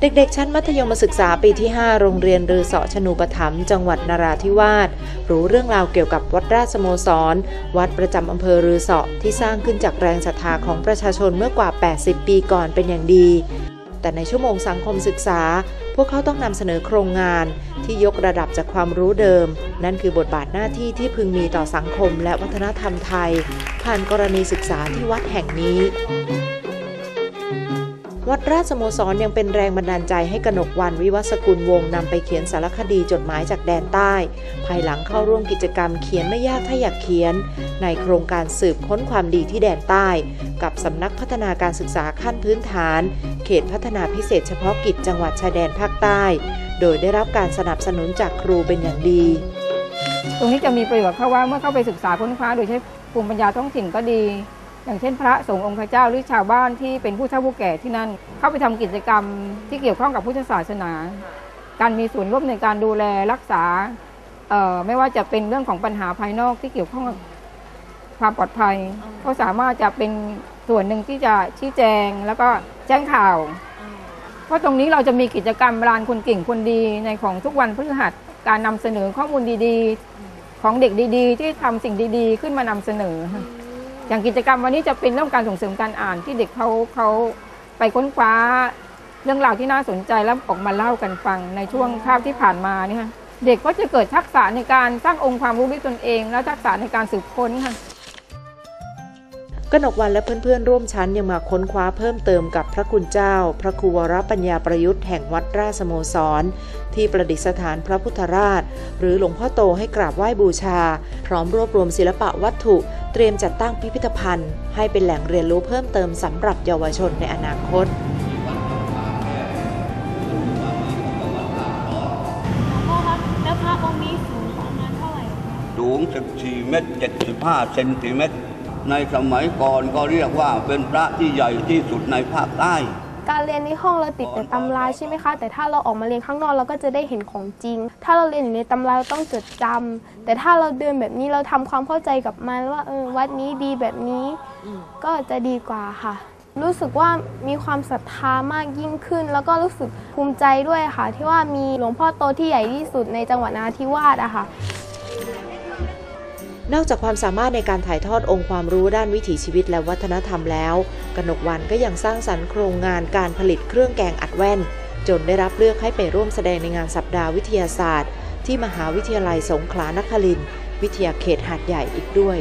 เด็กๆ ชั้นมัธยมศึกษาปีที่ 5 โรงเรียนรือเสาะชนูปถัมภ์จังหวัดนราธิวาสรู้เรื่องราวเกี่ยวกับวัดราชสโมสร วัดประจำอำเภอรือเสาะที่สร้างขึ้นจากแรงศรัทธาของประชาชนเมื่อกว่า 80 ปีก่อนเป็นอย่างดี แต่ในชั่วโมงสังคมศึกษา พวกเขาต้องนำเสนอโครงงานที่ยกระดับจากความรู้เดิม นั่นคือบทบาทหน้าที่ที่พึงมีต่อสังคมและวัฒนธรรมไทย ผ่านกรณีศึกษาที่วัดแห่งนี้ วัดราชสโมสรยังเป็นแรงบันดาลใจให้กนกวันวิวัฒกุลวงนำไปเขียนสารคดีจดหมายจากแดนใต้ ภายหลังเข้าร่วมกิจกรรมเขียนไม่ยากถ้าอยากเขียน ในโครงการสืบค้นความดีที่แดนใต้ กับสำนักพัฒนาการศึกษาขั้นพื้นฐาน เขตพัฒนาพิเศษเฉพาะกิจจังหวัดชายแดนภาคใต้ โดยได้รับการสนับสนุนจากครูเป็นอย่างดี ตรงนี้จะมีประโยชน์เพราะว่าเมื่อเข้าไปศึกษาค้นคว้าโดยใช้ภูมิปัญญาท้องถิ่นก็ดี อย่างเช่นพระสงฆ์องค์พระเจ้าหรือชาวบ้านที่เป็นผู้เฒ่าผู้แก่ที่นั่น เข้าไปทำกิจกรรมที่เกี่ยวข้องกับพุทธศาสนา การมีส่วนร่วมในการดูแลรักษาไม่ว่าจะเป็นเรื่องของปัญหาภายนอกที่เกี่ยวข้องกับความปลอดภัย ก็สามารถจะเป็นส่วนหนึ่งที่จะชี้แจงแล้วก็แจ้งข่าวเพราะตรงนี้เราจะมีกิจกรรมรานคนเก่งคนดีในของทุกวันพฤหัสการนำเสนอข้อมูลดีๆ ของเด็กดีๆ ที่ทำสิ่งดีๆ ขึ้นมานำเสนอ อย่างกิจกรรมวันนี้จะเป็นเรื่องการส่งเสริมการอ่านที่เด็กเขาเขาไปค้นคว้าเรื่องราวที่น่าสนใจแล้วออกมาเล่ากันฟังในช่วงคาบที่ผ่านมาเนี่ยค่ะเด็กก็จะเกิดทักษะในการสร้างองค์ความรู้ด้วยตนเอง และทักษะในการสืบค้นค่ะกนกวันและเพื่อนๆ ร่วมชั้นยังมาค้นคว้าเพิ่มเติมกับพระคุณเจ้า พระครูวรปัญญาประยุทธ์แห่งวัดราชสโมสร ที่ประดิษฐานพระพุทธราช หรือหลวงพ่อโตให้กราบไหว้บูชา พร้อมรวบรวมศิลปะวัตถุ เตรียมจัดตั้งพิพิธภัณฑ์ ให้เป็นแหล่งเรียนรู้เพิ่มเติมสำหรับเยาวชนในอนาคตพ่อครับแล้วพระองค์นี้สูงประมาณเท่าไหร่ครับสูง 14 เมตร 75 เซนติเมตร ในสมัยก่อนก็เรียกว่าเป็นพระที่ใหญ่ที่สุดในภาคใต้ การเรียนในห้องเราติดแต่ตำราใช่ไหมคะ แต่ถ้าเราออกมาเรียนข้างนอกเราก็จะได้เห็นของจริง ถ้าเราเรียนอยู่ในตำราเราต้องจดจำแต่ถ้าเราเดินแบบนี้เราทำความเข้าใจกับมันว่าเออวัดนี้ดีแบบนี้ก็จะดีกว่าค่ะ รู้สึกว่ามีความศรัทธามากยิ่งขึ้น แล้วก็รู้สึกภูมิใจด้วยค่ะ ที่ว่ามีหลวงพ่อโตที่ใหญ่ที่สุดในจังหวัดนาธิวาสอะค่ะ นอกจากความสามารถในการถ่ายทอดองค์ความรู้ด้านวิถีชีวิตและวัฒนธรรมแล้ว กนกวันก็ยังสร้างสรรค์โครงงานการผลิตเครื่องแกงอัดแว่น จนได้รับเลือกให้ไปร่วมแสดงในงานสัปดาห์วิทยาศาสตร์ ที่มหาวิทยาลัยสงขลานครินทร์วิทยาเขตหาดใหญ่อีกด้วย